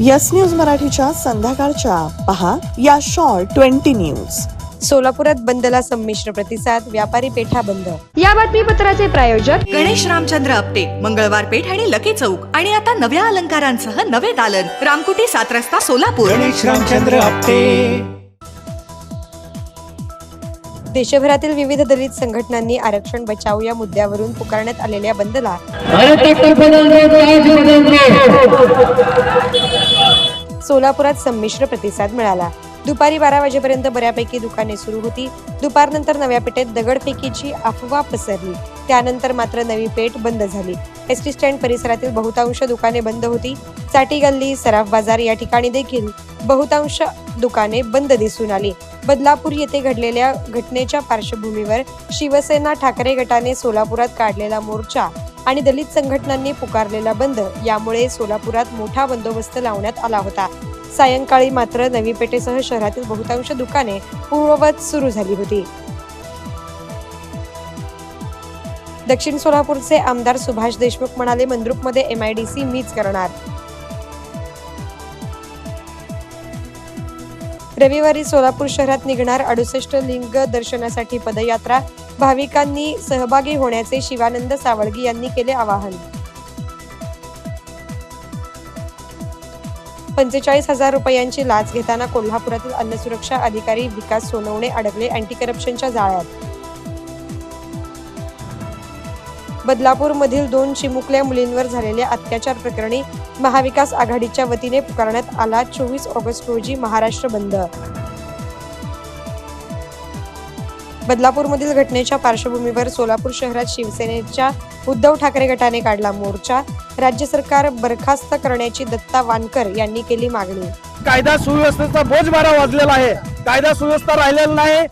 Yes news मराठीच्या संध्याकाळच्या. पहा या शॉर्ट ट्वेंटी न्यूज. सोलापुरात बंदला संमिश्र प्रतिसाद व्यापारी पेठा बंद. या बातमीपत्राचे प्रायोजक गणेश रामचंद्र आपटे मंगळवार पेठ आणि लकी चौक. आणि आता नव्या अलंकारांसह नवे दालन. रामकुटी सात रस्ता सोलापूर. गणेश रामचंद्र आपटे. देशभरातील विविध दलित संघटनांनी आरक्षण बचाव या मुद्द्यावरून पुकारण्यात आलेल्या बंदला. सोलापुरात संमिश्र प्रतिसाद मिळाला. दुपारी बारा वाजेपर्यंत बऱ्यापैकी दुकाने सुरू होती. दुपारनंतर नव्या पेठेत दगडफेकीची अफवा पसरली. त्यानंतर मात्र नवी पेठ बंद झाली. एस टी स्टँड परिसरातील बहुतांश दुकाने बंद होती. चाटी गल्ली सराफ बाजार या ठिकाणी देखील बहुतांश दुकाने बंद दिसून आली. बदलापूर येथे घडलेल्या घटनेच्या पार्श्वभूमीवर शिवसेना ठाकरे गटाने सोलापुरात काढलेला मोर्चा आणि दलित संघटनांनी पुकारलेला बंद. यामुळे सोलापुरात मोठा बंदोबस्त लावण्यात आला होता. सायंकाळी मात्र नवी पेठेसह शहरातील बहुतांश दुकाने पूर्ववत सुरू झाली होती. दक्षिण सोलापूरचे आमदार सुभाष देशमुख म्हणाले मंद्रुपमध्ये एमआयडीसी मीच करणार. रविवारी सोलापूर शहरात निघणार अडुसष्ट लिंग दर्शनासाठी पदयात्रा भाविकांनी सहभागी होण्याचे शिवानंद सावळगी यांनी केले आवाहन. पंचेचाळीस हजार रुपयांची लाच घेताना कोल्हापुरातील अन्न सुरक्षा अधिकारी विकास सोनवणे अडकले अँटी करप्शनच्या जाळ्यात. बदलापूरमधील दोन चिमुकल्या मुलींवर झालेल्या अत्याचार प्रकरणी महाविकास आघाडीच्या वतीने पुकारण्यात आला चोवीस ऑगस्ट रोजी महाराष्ट्र बंद. बदलापूरमधील घटनेच्या पार्श्वभूमीवर सोलापूर शहरात शिवसेनेच्या उद्धव ठाकरे गटाने काढला मोर्चा. राज्य सरकार बरखास्त करण्याची दत्ता वानकर यांनी केली मागणी. कायदा सुव्यवस्थेचा बोज मारा वाजलेला आहे. कायदा सुव्यवस्था राहिलेला नाही.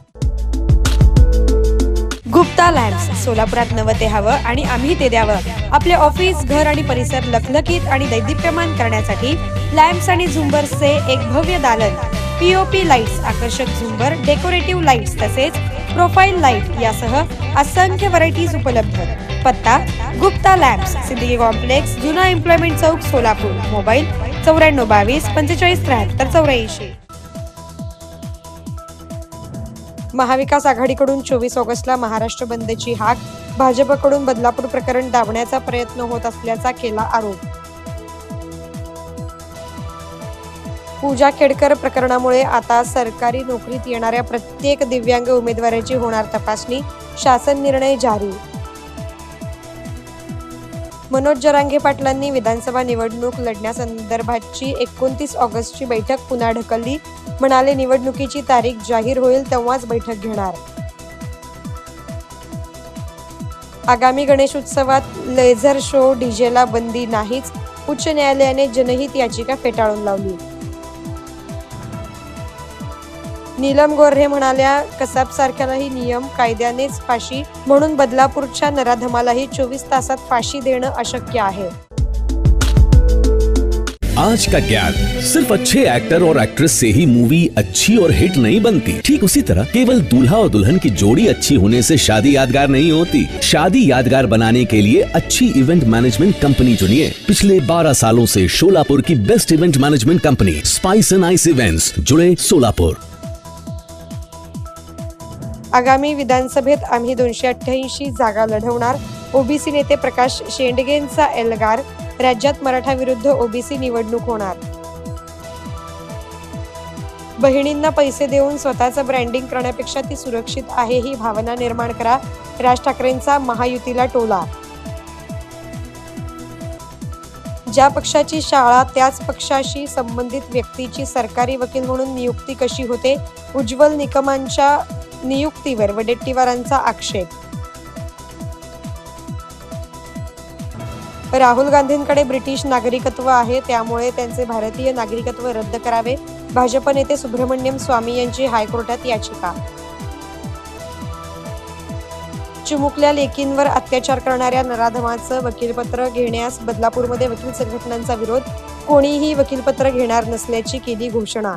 गुप्ता लॅम्प्स सोलापुरात नवं ते हवं आणि आम्ही ते द्यावं. आपले ऑफिस घर आणि परिसर लखलखीत आणि दैदिप्यमान करण्यासाठी लॅम्प्स आणि झुंबर्सचे एक भव्य दालन. पीओपी लाईट्स आकर्षक झुंबर डेकोरेटिव्ह लाईट्स तसेच प्रोफाईल लाइट यासह असंख्य व्हरायटीज उपलब्ध. पत्ता गुप्ता लॅम्प्स सिद्दीकी कॉम्प्लेक्स जुना एम्प्लॉयमेंट चौक सोलापूर. मोबाईल चौऱ्याण्णव बावीस पंचेचाळीस त्र्याहत्तर चौऱ्याऐंशी. महाविकास आघाडीकडून चोवीस ऑगस्टला महाराष्ट्र बंदची हाक. भाजपकडून बदलापूर प्रकरण दाबण्याचा प्रयत्न होत असल्याचा केला आरोप. पूजा खेडकर प्रकरणामुळे आता सरकारी नोकरीत येणाऱ्या प्रत्येक दिव्यांग उमेदवाराची होणार तपासणी. शासन निर्णय जारी. मनोज जरांगे पाटलांनी विधानसभा निवडणूक लढण्यासंदर्भातची एकोणतीस ऑगस्टची बैठक पुन्हा ढकलली. म्हणाले निवडणुकीची तारीख जाहीर होईल तेव्हाच बैठक घेणार. आगामी गणेश उत्सवात लेझर शो डीजेला बंदी नाहीच. उच्च न्यायालयाने जनहित याचिका फेटाळून लावली. नीलम गोऱ्हे म्हणाल्या, कसाब सारख्यालाही नियम कायद्यानेच फाशी म्हणून बदलापूरच्या नराधमालाही चोवीस तासात फाशी देणं अशक्य आहे. आज का ज्ञान? सिर्फ़ अच्छे एक्टर और एक्ट्रेस से ही मूवी अच्छी और हिट नहीं बनती। ठीक उसी तरह, केवल दूल्हा और दुल्हन की जोड़ी अच्छी होने से शादी यादगार नहीं होती। शादी यादगार बनाने के लिए अच्छी इवेंट मैनेजमेंट कंपनी चुनिए। पिछले 12 सालों से शोलापुर की best event management company spice and ice events जुड़े सोलापुर आगामी विधानसभेत आम्ही दोनशे अठ्ठ्याऐंशी जागा लढवणार. ओबीसी नेते प्रकाश शेंडगेंचा एल्गार. राज्यात मराठा विरुद्ध ओबीसी निवडणूक होणार. बहिणींना पैसे देऊन स्वतःचं ब्रँडिंग करण्यापेक्षा ती सुरक्षित आहे ही भावना निर्माण करा. राज ठाकरेंचा महायुतीला टोला. ज्या पक्षाची शाळा त्याच पक्षाशी संबंधित व्यक्तीची सरकारी वकील म्हणून नियुक्ती कशी होते? उज्ज्वल निकमांच्या नियुक्तीवर वडेट्टीवारांचा आक्षेप. राहुल गांधींकडे ब्रिटिश नागरिकत्व आहे त्यामुळे त्यांचे भारतीय नागरिकत्व रद्द करावे. भाजप नेते सुब्रमण्यम स्वामी यांची हायकोर्टात याचिका. चिमुकल्या लेकींवर अत्याचार करणाऱ्या नराधमाचं वकीलपत्र घेण्यास बदलापूरमध्ये वकील संघटनांचा विरोध. कोणीही वकीलपत्र घेणार नसल्याची केली घोषणा.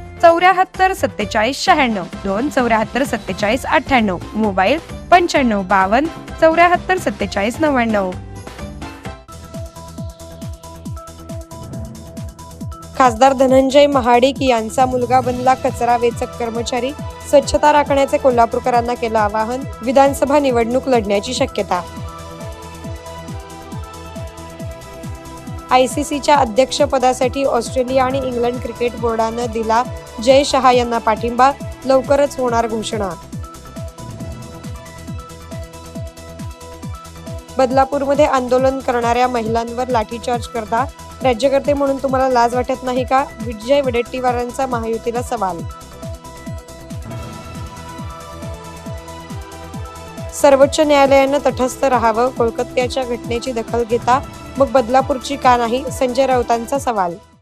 चौऱ्याहत्तर सत्तेचाळीस शहाण्णव. दोन चौऱ्याहत्तर सत्तेचाळीस अठ्ठ्याण्णव. मोबाईल पंच्याण्णव बावन्न चौऱ्याहत्तर सत्तेचाळीस नव्याण्णव. खासदार धनंजय महाडिक यांचा मुलगा बनला कचरा वेचक कर्मचारी. स्वच्छता राखण्याचे कोल्हापूरकरांना केलं आवाहन. विधानसभा निवडणूक लढण्याची शक्यता. आयसीसीच्या अध्यक्षपदासाठी ऑस्ट्रेलिया आणि इंग्लंड क्रिकेट बोर्डानं दिला जय शहा यांना पाठिंबा. लवकरच होणार घोषणा. बदलापूरमध्ये आंदोलन करणाऱ्या महिलांवर लाठीचार्ज करता राज्यकर्ते म्हणून तुम्हाला लाज वाटत नाही का? विजय वडेट्टीवारांचा महायुतीला सवाल. सर्वोच्च न्यायालयानं तटस्थ राहावं कोलकात्याच्या घटनेची दखल घेता मग बदलापूरची का नाही? संजय राऊतांचा सवाल.